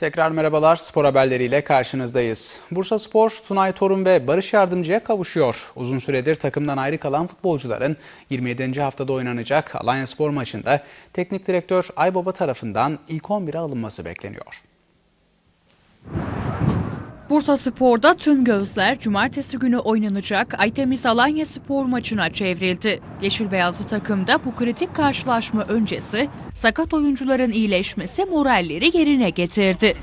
Tekrar merhabalar. Spor haberleriyle karşınızdayız. Bursa Spor, Tunay Torun ve Barış Yardımcı'ya kavuşuyor. Uzun süredir takımdan ayrı kalan futbolcuların 27. haftada oynanacak Alanya Spor maçında teknik direktör Aybaba tarafından ilk 11'e alınması bekleniyor. Bursa Spor'da tüm gözler cumartesi günü oynanacak Aytemiz Alanya Spor maçına çevrildi. Yeşil beyazlı takımda bu kritik karşılaşma öncesi sakat oyuncuların iyileşmesi moralleri yerine getirdi.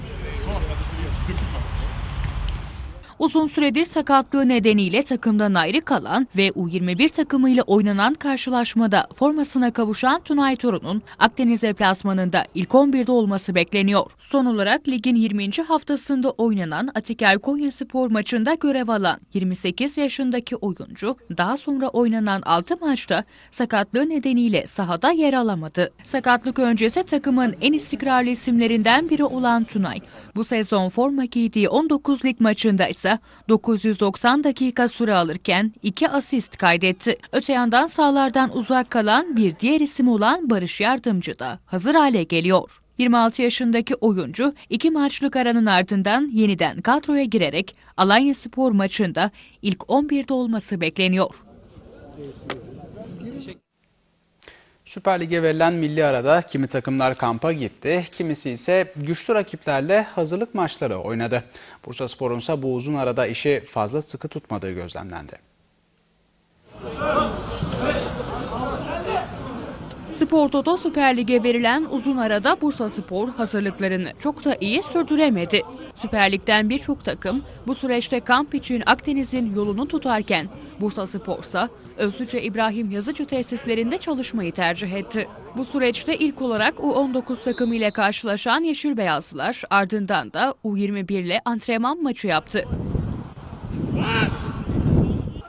Uzun süredir sakatlığı nedeniyle takımdan ayrı kalan ve U21 takımıyla oynanan karşılaşmada formasına kavuşan Tunay Torun'un Akdeniz deplasmanında ilk 11'de olması bekleniyor. Son olarak ligin 20. haftasında oynanan Atiker Konyaspor maçında görev alan 28 yaşındaki oyuncu daha sonra oynanan 6 maçta sakatlığı nedeniyle sahada yer alamadı. Sakatlık öncesi takımın en istikrarlı isimlerinden biri olan Tunay, bu sezon forma giydiği 19 lig maçında ise 990 dakika süre alırken 2 asist kaydetti. Öte yandan sahalardan uzak kalan bir diğer isim olan Barış Yardımcı da hazır hale geliyor. 26 yaşındaki oyuncu iki maçlık aranın ardından yeniden kadroya girerek Alanya Spor maçında ilk 11'de olması bekleniyor. Süper Lig'e verilen milli arada kimi takımlar kampa gitti, kimisi ise güçlü rakiplerle hazırlık maçları oynadı. Bursa Spor'un ise bu uzun arada işi fazla sıkı tutmadığı gözlemlendi. Spor Toto Süper Lig'e verilen uzun arada Bursa Spor hazırlıklarını çok da iyi sürdüremedi. Süper Lig'den birçok takım bu süreçte kamp için Akdeniz'in yolunu tutarken Bursa Spor ise Özlüce İbrahim Yazıcı tesislerinde çalışmayı tercih etti. Bu süreçte ilk olarak U19 takımı ile karşılaşan Yeşil Beyazlılar ardından da U21 ile antrenman maçı yaptı.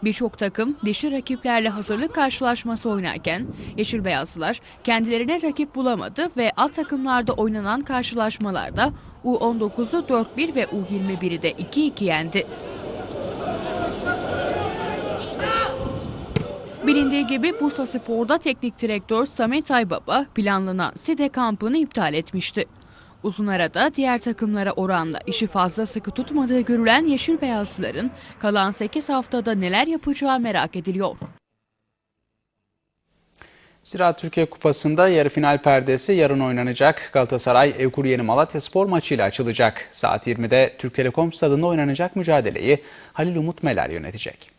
Birçok takım dişli rakiplerle hazırlık karşılaşması oynarken Yeşil Beyazlılar kendilerine rakip bulamadı ve alt takımlarda oynanan karşılaşmalarda U19'u 4-1 ve U21'i de 2-2 yendi. Bilindiği gibi Bursa Spor'da teknik direktör Samet Aybaba planlanan Side kampını iptal etmişti. Uzun arada diğer takımlara oranla işi fazla sıkı tutmadığı görülen Yeşil Beyazlıların kalan 8 haftada neler yapacağı merak ediliyor. Ziraat Türkiye Kupası'nda yarı final perdesi yarın oynanacak. Galatasaray Evkur Yeni Malatya Spor maçıyla açılacak. Saat 20'de Türk Telekom stadında oynanacak mücadeleyi Halil Umut Meler yönetecek.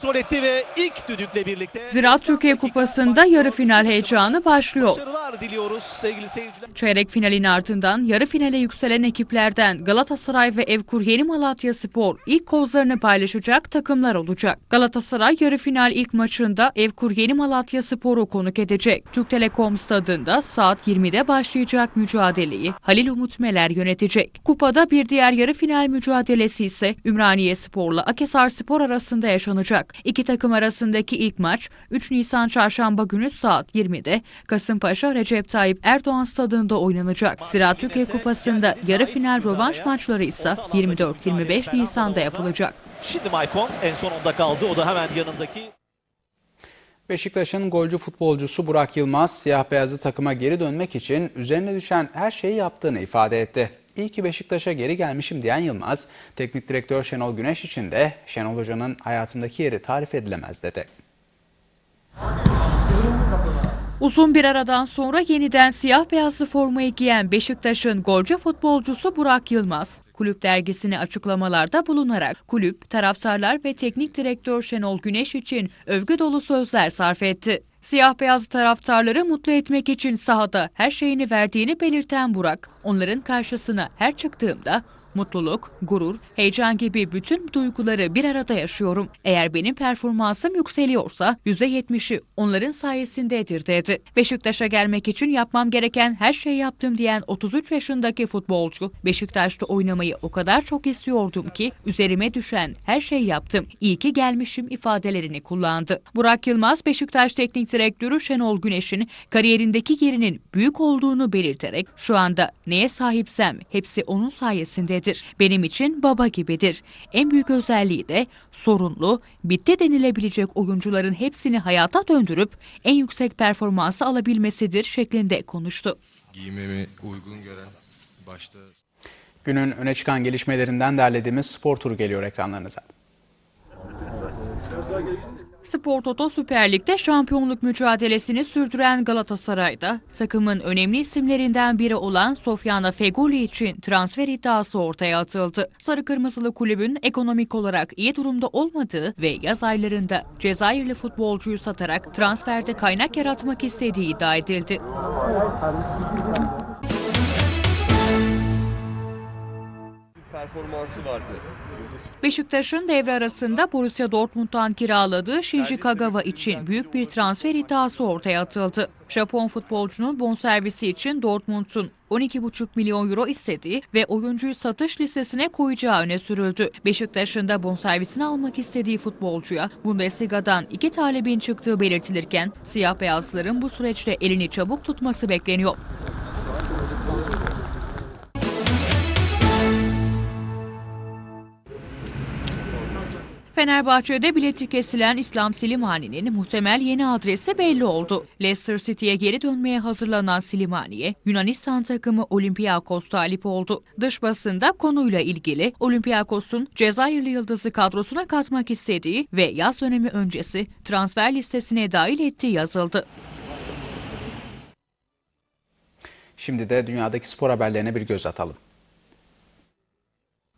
Kontrol etti ve ilk düdükle birlikte Ziraat Türkiye Kupası'nda yarı final heyecanı başlıyor. başarılar diliyoruz sevgili seyirciler. Çeyrek finalin ardından yarı finale yükselen ekiplerden Galatasaray ve Evkur Yeni Malatya Spor ilk kozlarını paylaşacak takımlar olacak. Galatasaray yarı final ilk maçında Evkur Yeni Malatya Spor'u konuk edecek. Türk Telekom stadında saat 20'de başlayacak mücadeleyi Halil Umut Meler yönetecek. Kupada bir diğer yarı final mücadelesi ise Ümraniye Spor'la Akesar Spor arasında yaşanacak. İki takım arasındaki ilk maç 3 Nisan Çarşamba günü saat 20'de Kasımpaşa Recep Tayyip Erdoğan stadında oynanacak. Ziraat Türkiye Kupası'nda yarı final rövanş maçları ise 24-25 Nisan'da yapılacak. Şimdi Maicon en son onda kaldı. O da hemen yanındaki Beşiktaş'ın golcü futbolcusu Burak Yılmaz, siyah beyazlı takıma geri dönmek için üzerine düşen her şeyi yaptığını ifade etti. İyi ki Beşiktaş'a geri gelmişim diyen Yılmaz, teknik direktör Şenol Güneş için de Şenol Hoca'nın hayatımdaki yeri tarif edilemez dedi. Uzun bir aradan sonra yeniden siyah beyazlı formayı giyen Beşiktaş'ın golcü futbolcusu Burak Yılmaz, kulüp dergisine açıklamalarda bulunarak kulüp, taraftarlar ve teknik direktör Şenol Güneş için övgü dolu sözler sarf etti. Siyah beyaz taraftarları mutlu etmek için sahada her şeyini verdiğini belirten Burak, onların karşısına her çıktığımda Mutluluk, gurur, heyecan gibi bütün duyguları bir arada yaşıyorum. Eğer benim performansım yükseliyorsa %70'i onların sayesindedir dedi. Beşiktaş'a gelmek için yapmam gereken her şeyi yaptım diyen 33 yaşındaki futbolcu, Beşiktaş'ta oynamayı o kadar çok istiyordum ki üzerime düşen her şeyi yaptım. İyi ki gelmişim ifadelerini kullandı. Burak Yılmaz, Beşiktaş Teknik Direktörü Şenol Güneş'in kariyerindeki yerinin büyük olduğunu belirterek şu anda neye sahipsem hepsi onun sayesindedir. Benim için baba gibidir. En büyük özelliği de sorunlu, bitti denilebilecek oyuncuların hepsini hayata döndürüp en yüksek performansı alabilmesidir şeklinde konuştu. giymemi uygun gören başta Günün öne çıkan gelişmelerinden derlediğimiz spor turu geliyor ekranlarınıza. Spor Toto Süper Lig'de şampiyonluk mücadelesini sürdüren Galatasaray'da takımın önemli isimlerinden biri olan Sofyana Feguli için transfer iddiası ortaya atıldı. Sarı Kırmızılı kulübün ekonomik olarak iyi durumda olmadığı ve yaz aylarında Cezayirli futbolcuyu satarak transferde kaynak yaratmak istediği iddia edildi. Performansı vardı. Beşiktaş'ın devre arasında Borussia Dortmund'dan kiraladığı Shinji Kagawa için büyük bir transfer iddiası ortaya atıldı. Japon futbolcunun bonservisi için Dortmund'un 12,5 milyon euro istediği ve oyuncuyu satış listesine koyacağı öne sürüldü. Beşiktaş'ın da bonservisini almak istediği futbolcuya Bundesliga'dan iki talebin çıktığı belirtilirken siyah beyazların bu süreçte elini çabuk tutması bekleniyor. Fenerbahçe'de bileti kesilen İslam Silimani'nin muhtemel yeni adresi belli oldu. Leicester City'ye geri dönmeye hazırlanan Silimani'ye Yunanistan takımı Olympiakos talip oldu. Dış basında konuyla ilgili Olympiakos'un Cezayirli yıldızı kadrosuna katmak istediği ve yaz dönemi öncesi transfer listesine dahil ettiği yazıldı. Şimdi de dünyadaki spor haberlerine bir göz atalım.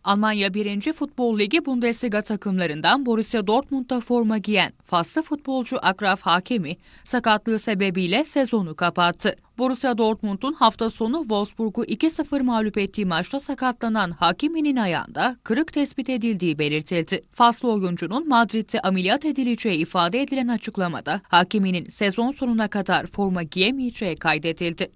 Almanya 1. Futbol Ligi Bundesliga takımlarından Borussia Dortmund'da forma giyen Faslı futbolcu Akraf Hakemi sakatlığı sebebiyle sezonu kapattı. Borussia Dortmund'un hafta sonu Wolfsburg'u 2-0 mağlup ettiği maçta sakatlanan Hakimi'nin ayağında kırık tespit edildiği belirtildi. Faslı oyuncunun Madrid'de ameliyat edileceği ifade edilen açıklamada Hakimi'nin sezon sonuna kadar forma giyemeyeceği kaydedildi.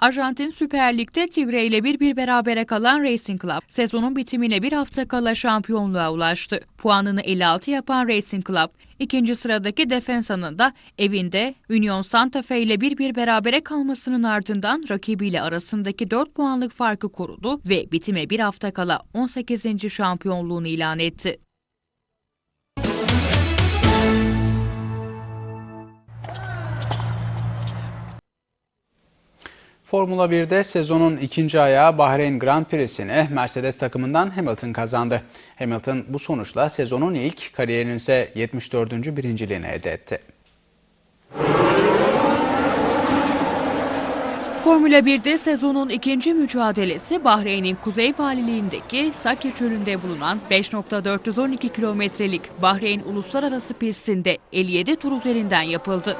Arjantin Süper Lig'de Tigre ile bir bir berabere kalan Racing Club, sezonun bitimine bir hafta kala şampiyonluğa ulaştı. Puanını 56 yapan Racing Club, ikinci sıradaki Defensa'nın da evinde Union Santa Fe ile bir bir berabere kalmasının ardından rakibiyle arasındaki 4 puanlık farkı korudu ve bitime bir hafta kala 18. şampiyonluğunu ilan etti. Formula 1'de sezonun ikinci ayağı Bahreyn Grand Prix'sini Mercedes takımından Hamilton kazandı. Hamilton bu sonuçla sezonun ilk kariyerinin ise 74. birinciliğini elde etti. Formula 1'de sezonun ikinci mücadelesi Bahreyn'in kuzey valiliğindeki Sakya çölünde bulunan 5.412 kilometrelik Bahreyn Uluslararası pistinde 57 tur üzerinden yapıldı.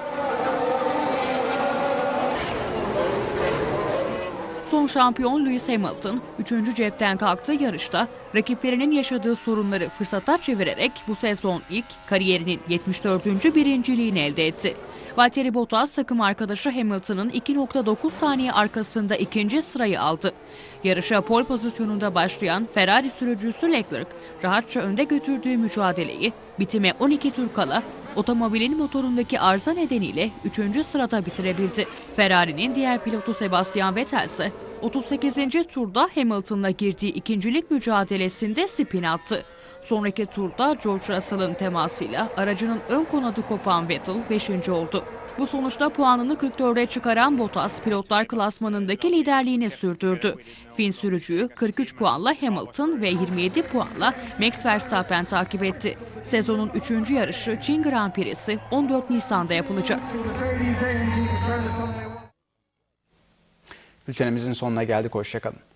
Son şampiyon Lewis Hamilton, 3. cepten kalktığı yarışta rakiplerinin yaşadığı sorunları fırsata çevirerek bu sezon ilk kariyerinin 74. birinciliğini elde etti. Valtteri Bottas takım arkadaşı Hamilton'ın 2.9 saniye arkasında ikinci sırayı aldı. Yarışa pol pozisyonunda başlayan Ferrari sürücüsü Leclerc rahatça önde götürdüğü mücadeleyi bitime 12 tur kala otomobilin motorundaki arıza nedeniyle 3. sırada bitirebildi. Ferrari'nin diğer pilotu Sebastian Vettel ise 38. turda Hamilton'la girdiği ikincilik mücadelesinde spin attı. Sonraki turda George Russell'ın temasıyla aracının ön kanadı kopan Vettel 5. oldu. Bu sonuçta puanını 44'e çıkaran Bottas pilotlar klasmanındaki liderliğini sürdürdü. Fin sürücüyü 43 puanla Hamilton ve 27 puanla Max Verstappen takip etti. Sezonun 3. yarışı Çin Grand Prix'si 14 Nisan'da yapılacak. Bültenimizin sonuna geldik. Hoşçakalın.